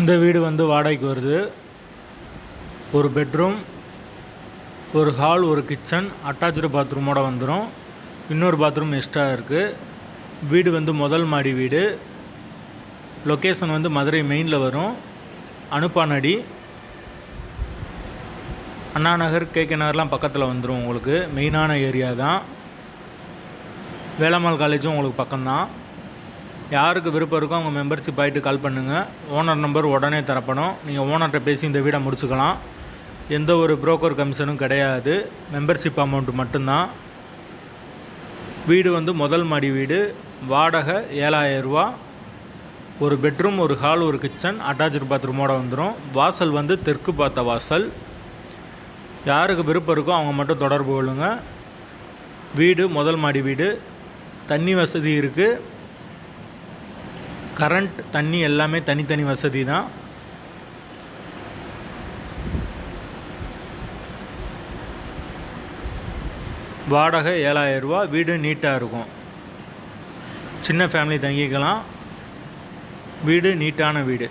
இந்த வீடு வந்து வாடகைக்கு வருது. ஒரு பெட்ரூம் ஒரு ஹால் ஒரு கிச்சன் அட்டாச்சு பாத்ரூமோடு வந்துடும் இன்னொரு பாத்ரூம் எக்ஸ்ட்ரா இருக்குது வீடு வந்து முதல் மாடி வீடு. லொக்கேஷன் வந்து மதுரை மெயினில் வரும். அனுப்பானடி அண்ணா நகர் கேகே நகர்லாம் பக்கத்தில் வந்துடும் உங்களுக்கு. மெயினான ஏரியா தான். வேளாமல் காலேஜும் உங்களுக்கு பக்கம்தான். யாருக்கு விருப்பம் இருக்கோ அவங்க மெம்பர்ஷிப் ஆகிட்டு கால் பண்ணுங்கள் ஓனர் நம்பர் உடனே தரப்படும். நீங்கள் ஓனர்கிட்ட பேசி இந்த வீடை முடிச்சுக்கலாம். எந்த ஒரு புரோக்கர் கமிஷனும் கிடையாது. மெம்பர்ஷிப் அமௌண்ட் மட்டும்தான். வீடு வந்து முதல் மாடி வீடு. வாடகை ஏழாயிரரூவா ஒரு பெட்ரூம் ஒரு ஹால் ஒரு கிச்சன் அட்டாச்சு பாத்ரூமோட வந்துடும் வாசல் வந்து தெற்கு பார்த்த வாசல். யாருக்கு விருப்பம் இருக்கோ அவங்க மட்டும் தொடர்பு கொள்ளுங்கள் வீடு முதல் மாடி வீடு. தண்ணி வசதி இருக்குது கரண்ட் தண்ணி எல்லாமே தனித்தனி வசதி தான். வாடகை ஏழாயிரம் ரூபா வீடு நீட்டாக இருக்கும். சின்ன ஃபேமிலி தங்கிக்கலாம். வீடு நீட்டான வீடு.